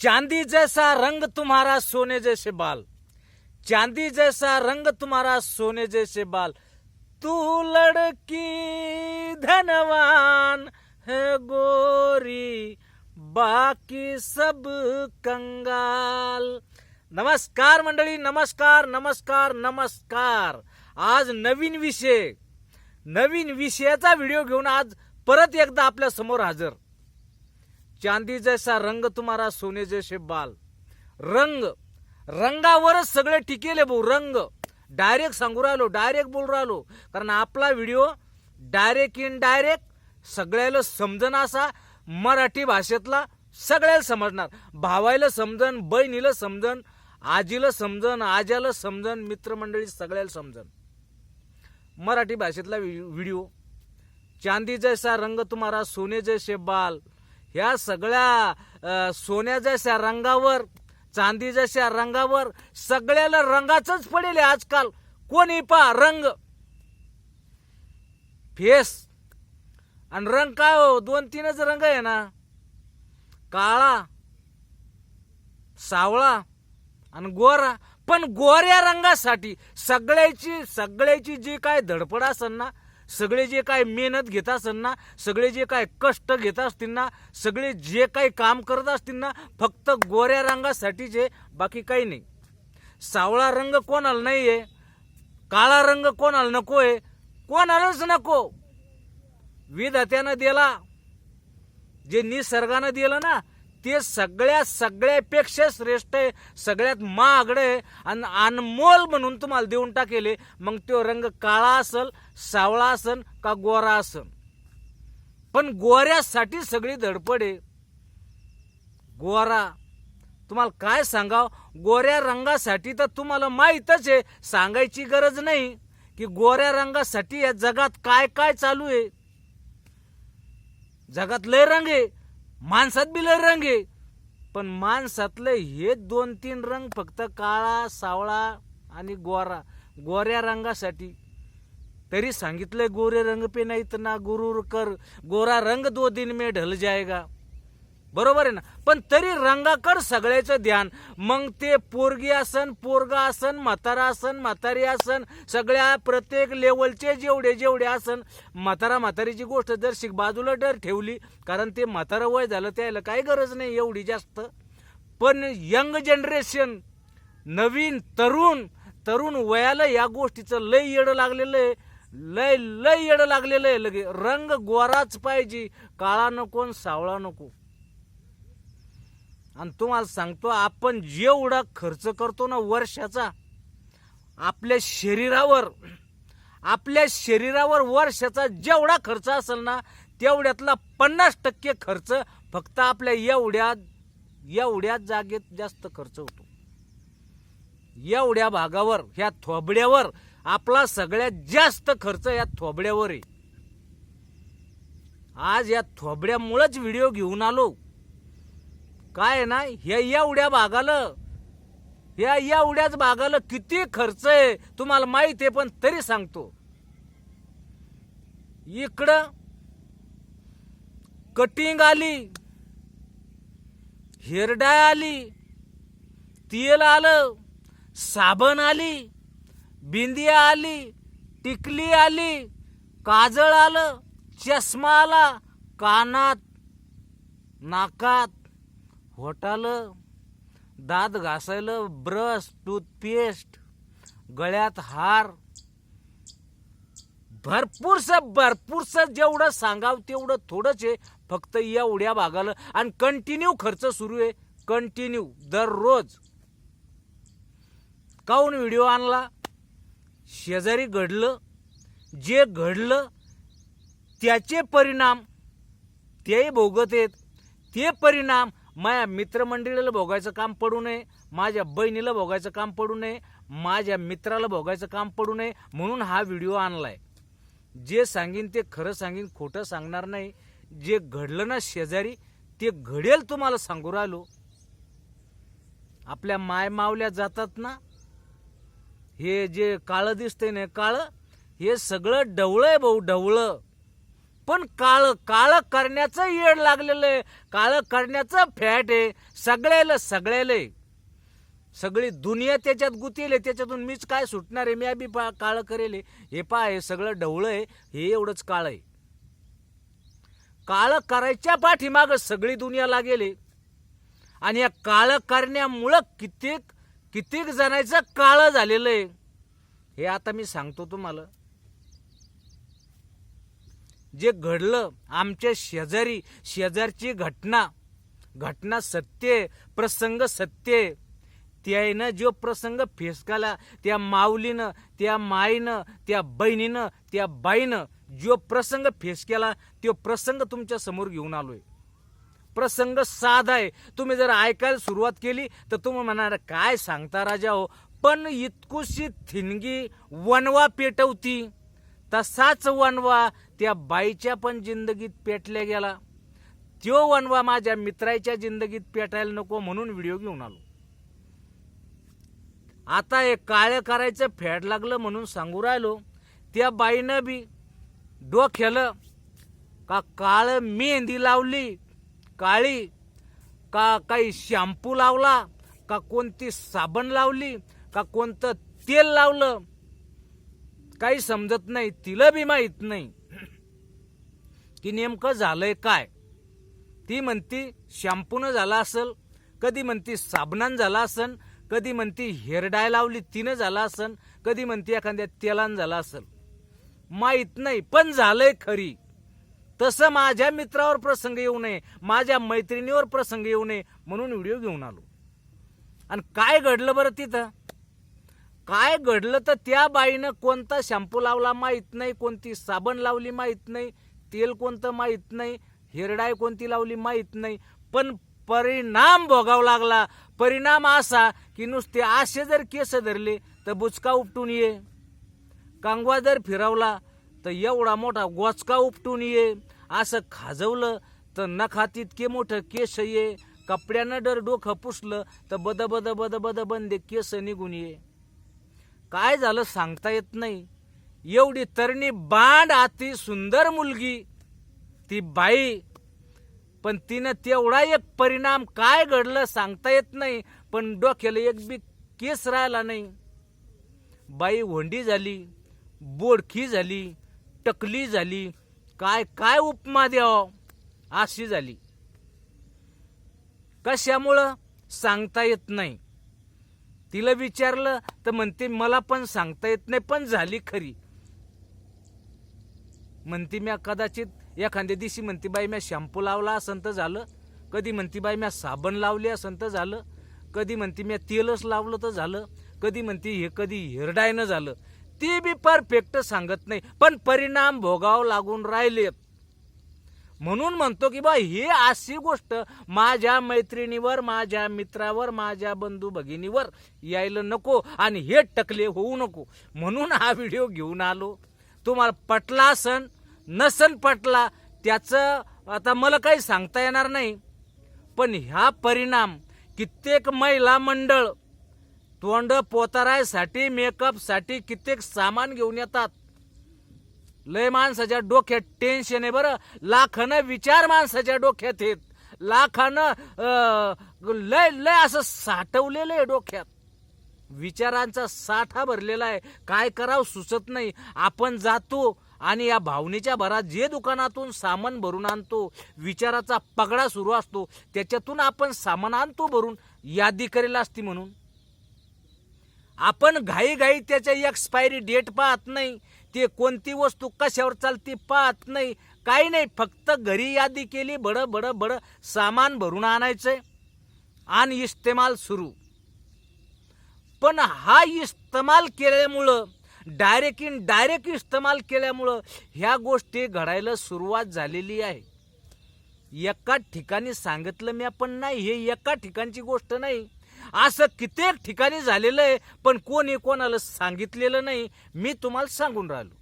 चांदी जैसा रंग तुम्हारा सोने जैसे बाल। चांदी जैसा रंग तुम्हारा सोने जैसे बाल। तू लड़की धनवान है गोरी बाकी सब कंगाल। नमस्कार मंडळी नमस्कार नमस्कार नमस्कार। आज नवीन विषय नवीन विषयाचा व्हिडिओ घेऊन आज परत एकदा आपल्यासमोर हजर। चांदी जैसा रंग तुम्हारा सोने जैसे बाल। रंग रंगावरच सगळे टिकेले भाऊ रंग. डायरेक्ट सांगू राहिलो डायरेक्ट बोलू राहिलो. कारण आपला व्हिडिओ डायरेक्ट इन डायरेक्ट सगळ्याला समजण असा मराठी भाषेतला सगळ्याला समजणार. भावायला समजन बहिणीला समजन आजीला समजन आज्याला समजन मित्रमंडळी सगळ्याला समजन मराठी भाषेतला व्हिडिओ चांदी जैसा रंग तुम्हारा सोने जैसे बाल. ह्या सगळ्या सोन्याच्या रंगावर चांदीच्या रंगावर सगळ्याला रंगाचंच पडेल आहे आजकाल. कोणी पा रंग. फेस. आणि रंग काय हो? दोन तीनच रंग आहे ना. काळा सावळा आणि गोरा. पण गोऱ्या रंगासाठी सगळ्याची सगळ्याची जी काय धडपड असेल ना सगळे जे काय मेहनत घेत असेल ना सगळे जे काय कष्ट घेत असतील ना सगळे जे काही काम करत असतील ना फक्त गोऱ्या रंगासाठीचे बाकी काही नाही. सावळा रंग कोणाला नाही आहे काळा रंग कोणाला नको आहे कोणालाच नको. विधात्यानं दिला जे निसर्गानं दिलं ना ते सगळ्या सगळ्यापेक्षा श्रेष्ठ आहे सगळ्यात महागडं आहे. आणि अनमोल म्हणून तुम्हाला देऊन टाकेले मग तो रंग काळा असल सावळा असन का गोरा असन? पण गोऱ्यासाठी सगळी धडपड आहे. गोरा. तुम्हाला काय सांगाव? गोऱ्या रंगासाठी तर तुम्हाला माहीतच आहे सांगायची गरज नाही की गोऱ्या रंगासाठी या जगात काय काय चालू आहे. जगात लय रंग आहे. माणसात बी लय रंग आहे. पण माणसातले हे दोन तीन रंग फक्त काळा सावळा आणि गोरा गोऱ्या रंगासाठी. तरी सांगितलंय गोरे रंग पे नाही इतना ना गुरुर कर गोरा रंग दो दिन में ढल जाएगा. बरोबर आहे ना? पण तरी रंगाकड सगळ्याचं ध्यान. मग ते पोरगी आसन पोरगा आसन म्हातारा आसन म्हातारी आसन सगळ्या प्रत्येक लेवलचे जेवढे जेवढे आसन म्हातारा म्हातारीची गोष्ट जर शिक बाजूला डर ठेवली कारण ते म्हातारा वय झालं त्याला काही गरज नाही एवढी जास्त. पण यंग जनरेशन नवीन तरुण तरुण वयाला या गोष्टीचं लय येडं लागलेलं आहे. लय लय येडं लागलेलं आहे. लगे रंग गोराच पाहिजे. काळा नको आणि सावळा नको. आणि तुम्हाला सांगतो आपण जेवढा खर्च करतो ना वर्षाचा आपल्या शरीरावर आपल्या शरीरावर वर्षाचा जेवढा खर्च असेल ना तेवढ्यातला पन्नास टक्के खर्च फक्त आपल्या एवढ्या एवढ्या जागेत जास्त खर्च होतो. एवढ्या भागावर ह्या थोबड्यावर आपला सगळ्यात जास्त खर्च या थोबड्यावर आहे. आज या थोबड्यामुळेच व्हिडिओ घेऊन आलो. काय ना ह्या एवढ्या भागाला ह्या एवढ्याच भागाला किती खर्च आहे तुम्हाला माहिती आहे पण तरी सांगतो. इकडं कटिंग आली हिरडाय आली तेल आलं साबण आली बिंदिया आली टिकली आली काजळ आलं चष्मा आला कानात नाकात घोटालं दात घासायला ब्रश टूथपेस्ट गळ्यात हार. भरपूरस भरपूरस जेवढं सांगाव तेवढं थोडंच आहे. फक्त एवढ्या भागाला आणि कंटिन्यू खर्च सुरू आहे. कंटिन्यू दररोज. काऊन व्हिडिओ आणला? शेजारी घडलं. जे घडलं त्याचे परिणाम तेही भोगत आहेत. ते परिणाम माझ्या मित्रमंडळीला भोगायचं काम पडू नये माझ्या बहिणीला भोगायचं काम पडू नये माझ्या मित्राला भोगायचं काम पडू नये म्हणून हा व्हिडिओ आणलाय. जे सांगीन ते खरं सांगीन खोटं सांगणार नाही. जे घडलं ना शेजारी ते घडेल तुम्हाला सांगू राहिलो. आपल्या माय मावल्या जातात ना हे जे काळं दिसतंय ना काळं हे सगळं डवळं आहे भाऊ डवळं पण काळ काळ करण्याचं येड लागलेलं आहे. काळ करण्याचं फॅट आहे. सगळ्याला सगळ्याला सगळी दुनिया त्याच्यात गुतीले त्याच्यातून मीच काय सुटणार आहे? मी बी पा काळ करेल आहे. हे पा हे सगळं ढवळं आहे. हे एवढंच काळ आहे. काळ करायच्या पाठीमाग सगळी दुनिया लागेल आहे. आणि या काळ करण्यामुळं कित्येक कित्येक जणांचं काळं झालेलं आहे. हे आता मी सांगतो तुम्हाला. जे घडलं आमच्या शेजारी शेजारची घटना घटना सत्य प्रसंग सत्य. आहे. त्यानं जो प्रसंग फेसकाला त्या माऊलीनं त्या माईनं त्या बहिणीनं त्या बाईनं जो प्रसंग फेस केला तो प्रसंग तुमच्यासमोर घेऊन आलोय. प्रसंग साधा आहे. तुम्ही जर ऐकायला सुरुवात केली तर तुम्ही म्हणाल काय सांगता राजा हो? पण इतकुशी थिनगी वनवा पेटवती. तसाच वनवा त्या बाईच्या पण जिंदगीत पेटल्या गेला. त्यो वनवा माझ्या मित्राच्या जिंदगीत पेटायला नको म्हणून व्हिडिओ घेऊन आलो. आता हे काळं करायचं फॅड लागलं म्हणून सांगू राहिलो. त्या बाईनं बी डोक्यालं का काळ मेहंदी लावली काळी का काही शॅम्पू लावला का कोणती साबण लावली का कोणतं तेल लावलं काही समजत नाही तिला बी माहीत नाही. की नेमकं झालंय काय? ती म्हणती शॅम्पूनं झाला असल कधी म्हणती साबणान झाला असन कधी म्हणती हेअर डाय लावली तिनं झाला असन कधी म्हणती एखाद्या तेलान झाला असल. माहीत नाही पण झालंय खरी. तसं माझ्या मित्रावर प्रसंग येऊ नये माझ्या मैत्रिणीवर प्रसंग येऊ नये म्हणून व्हिडिओ घेऊन आलो. आणि काय घडलं बरं तिथं? काय घडलं तर त्या बाईनं कोणता शॅम्पू लावला माहीत नाही कोणती साबण लावली माहीत नाही तेल कोणतं माहीत नाही हिरडाय कोणती लावली माहीत नाही पण परिणाम भोगावा लागला. परिणाम असा की नुसते असे जर केस धरले तर बुचका उपटून ये. कांगवा जर फिरवला तर एवढा मोठा गोचका उपटून ये. असं खाजवलं तर नखात इतके मोठं केस ये. कपड्यानं डर डोकं पुसलं तर बद बद बद बद बंदे केस निघून ये. काय झालं सांगता येत नाही. एवढी तरणी बांड अति सुंदर मुलगी. ती बाई पण तिनं तेवढा एक परिणाम काय घडलं सांगता येत नाही पण डोक्याला एक बी केस राहिला नाही. बाई होंडी झाली बोडखी झाली टकली झाली काय काय उपमा द्याव अशी झाली. कशामुळं सांगता येत नाही. तिला विचारलं तर म्हणते मला पण सांगता येत नाही पण झाली खरी. म्हणते म्या कदाचित एखाद्या दिवशी म्हणते बाई म्या शॅम्पू लावला असं तर झालं. कधी म्हणते बाई म्या साबण लावली असं तर झालं. कधी म्हणते म्या तेलच लावलं तर झालं. कधी म्हणते हे कधी हिरडायनं झालं. ते बी परफेक्ट सांगत नाही पण परिणाम भोगाव लागून राहिलेत म्हणून म्हणतो की बा हे अशी गोष्ट माझ्या मैत्रिणीवर माझ्या मित्रावर माझ्या बंधू भगिनीवर यायला नको आणि हे टकले होऊ नको. म्हणून हा व्हिडिओ घेऊन आलो. तुम्हाला पटला असन नसन पटला त्याचं आता मला काही सांगता येणार नाही. पण ह्या परिणाम कित्येक महिला मंडळ तोंड पोतारायसाठी मेकअपसाठी कित्येक सामान घेऊन येतात. लय माणसाच्या डोक्यात टेन्शन आहे बरं. लाखानं विचार माणसाच्या डोक्यात येत लाखानं लय लय असं साठवलेलं आहे डोक्यात. विचारांचा साठा भरलेला आहे. काय करावं सुचत नाही. आपण जातो आणि या भावनेच्या भरात जे दुकानातून सामान भरून आणतो विचाराचा पगडा सुरू असतो त्याच्यातून आपण सामान आणतो भरून यादी करेल असती म्हणून. आपण घाई घाई त्याच्या एक्सपायरी डेट पाहत नाही. ते कोणती वस्तू कशावर चालती पाहत नाही. काही नाही फक्त घरी यादी केली बडं बडं बडं सामान भरून आणायचंय. आणि इस्तेमाल सुरू. पण हा इस्तमाल केल्यामुळं डायरेक्ट इन डायरेक्ट इस्तेमाल केल्यामुळं ह्या गोष्टी घडायला सुरुवात झालेली आहे. एका ठिकाणी सांगितलं मी पण नाही हे एका ठिकाणची गोष्ट नाही. असं कित्येक ठिकाणी झालेलं आहे पण कोणी कोणाला सांगितलेलं नाही मी तुम्हाला सांगून राहिलो.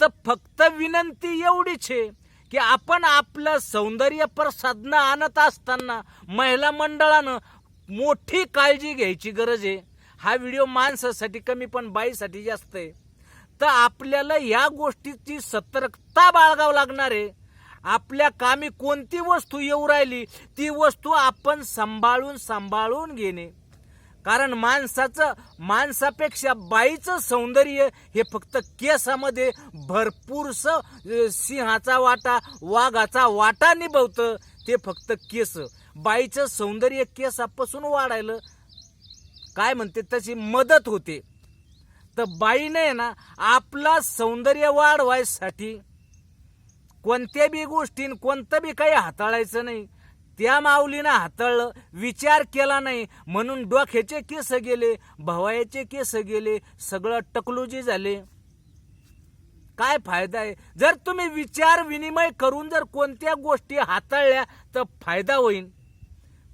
तर फक्त विनंती एवढीच आहे की आपण आपलं सौंदर्य प्रसाधनं आणत असताना महिला मंडळानं मोठी काळजी घ्यायची गरज आहे. हा व्हिडिओ माणसासाठी कमी पण बाईसाठी जास्त आहे. तर आपल्याला या गोष्टीची सतर्कता बाळगावं लागणार आहे. आपल्या कामी कोणती वस्तू येऊ राहिली ती वस्तू आपण सांभाळून सांभाळून घेणे. कारण माणसाचं माणसापेक्षा बाईचं सौंदर्य हे फक्त केसामध्ये भरपूरस सिंहाचा वाटा वाघाचा वाटा निभवतं ते फक्त केस. बाईचं सौंदर्य केसापासून वाढायला काय म्हणते तशी मदत होते. तर बाईने ना आपला सौंदर्य वाढवायसाठी कोणत्या बी गोष्टीन कोणतं बी काही हाताळायचं नाही. त्या माऊलीनं हाताळलं विचार केला नाही म्हणून डोक्याचे केस गेले भवायाचे केस गेले सगळं टकलुजी झाले. काय फायदा आहे? जर तुम्ही विचार विनिमय करून जर कोणत्या गोष्टी हाताळल्या तर फायदा होईल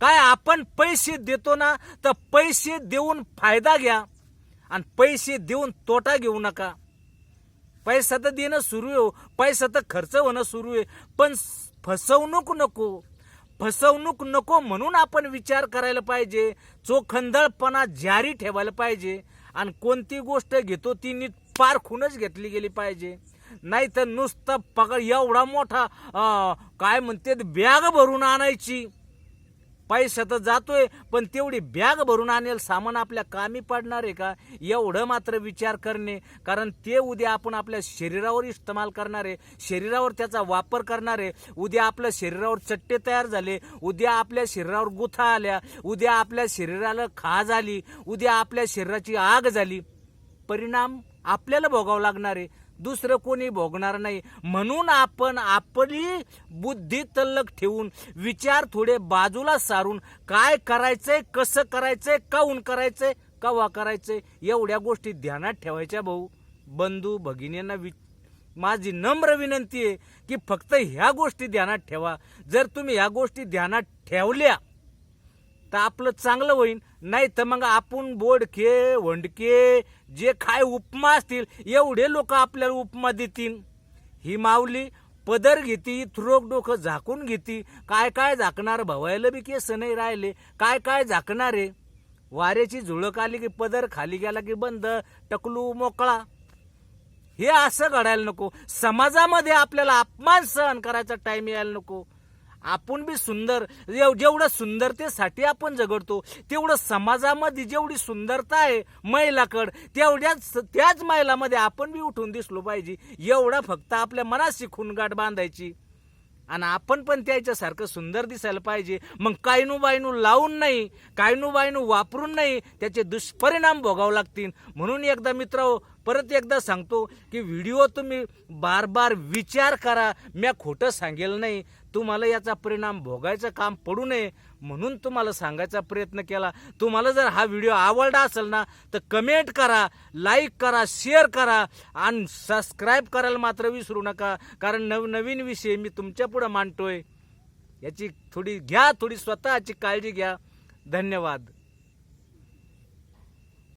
काय आपण पैसे देतो ना तर पैसे देऊन फायदा घ्या आणि पैसे देऊन तोटा घेऊ नका. पैसा तर देणं सुरू आहे हो. पैसा तर खर्च होणं सुरू आहे. पण फसवणूक नको. फसवणूक नको म्हणून आपण विचार करायला पाहिजे. चोखंदळपणा जारी ठेवायला पाहिजे. आणि कोणती गोष्ट घेतो ती नीट पारखूनच घेतली गेली पाहिजे. नाही तर नुसतं पगड एवढा मोठा काय म्हणते बॅग भरून आणायची. पैसा तर जातोय पण तेवढी बॅग भरून आणेल सामान आपल्या कामी पडणार आहे का? एवढं मात्र विचार करणे कारण ते उद्या आपण आपल्या शरीरावर इस्तेमाल करणार आहे शरीरावर त्याचा वापर करणार आहे. उद्या आपल्या शरीरावर चट्टे तयार झाले उद्या आपल्या शरीरावर गुथा आल्या उद्या आपल्या शरीराला खाज आली उद्या आपल्या शरीराची आग झाली. परिणाम आपल्याला भोगावं लागणार आहे. दुसरं कोणी भोगणार नाही. म्हणून आपण आपली बुद्धी तल्लक ठेवून विचार थोडे बाजूला सारून काय करायचंय कसं करायचंय काहून करायचंय कवा करायचंय एवढ्या गोष्टी ध्यानात ठेवायच्या भाऊ. बंधू भगिनींना वि माझी नम्र विनंती आहे की फक्त ह्या गोष्टी ध्यानात ठेवा. जर तुम्ही ह्या गोष्टी ध्यानात ठेवल्या तर आपलं चांगलं होईल नाही तर मग आपण बोडके वंडके जे काय उपमा असतील एवढे लोक आपल्याला उपमा देतील. ही माऊली पदर घेती थ्रोक डोकं झाकून घेती. काय काय झाकणार भवायला बी केस नाही राहिले. काय काय झाकणार आहे? वाऱ्याची झुळक आली की पदर खाली गेला की बंद टकलू मोकळा. हे असं घडायला नको. समाजामध्ये आपल्याला अपमान सहन करायचा टाईम यायला नको. आपण बी सुंदर जेवढं सुंदरतेसाठी आपण झगडतो तेवढं समाजामध्ये जेवढी सुंदरता आहे महिलाकड तेवढ्याच त्याच महिलामध्ये आपण बी उठून दिसलो पाहिजे. एवढा फक्त आपल्या मनाशी खूनगाठ बांधायची. आणि आपण पण त्याच्यासारखं सुंदर दिसायला पाहिजे. मग कायनू बायनू लावून नाही कायनू बायनू वापरून नाही त्याचे दुष्परिणाम भोगावं लागतील. म्हणून एकदा मित्र परत एकदा सांगतो की व्हिडिओ तुम्ही बार बार विचार करा. म्या खोटं सांगेल नाही. तुम्हाला याचा परिणाम भोगायचं काम पडू नये म्हणून तुम्हाला सांगायचा प्रयत्न केला. तुम्हाला जर हा व्हिडिओ आवडला असेल ना तर कमेंट करा लाईक करा शेअर करा आणि सबस्क्राईब करायला मात्र विसरू नका. कारण नवनवीन विषय मी तुमच्या पुढं मांडतोय. याची थोडी घ्या थोडी स्वतःची काळजी घ्या. धन्यवाद.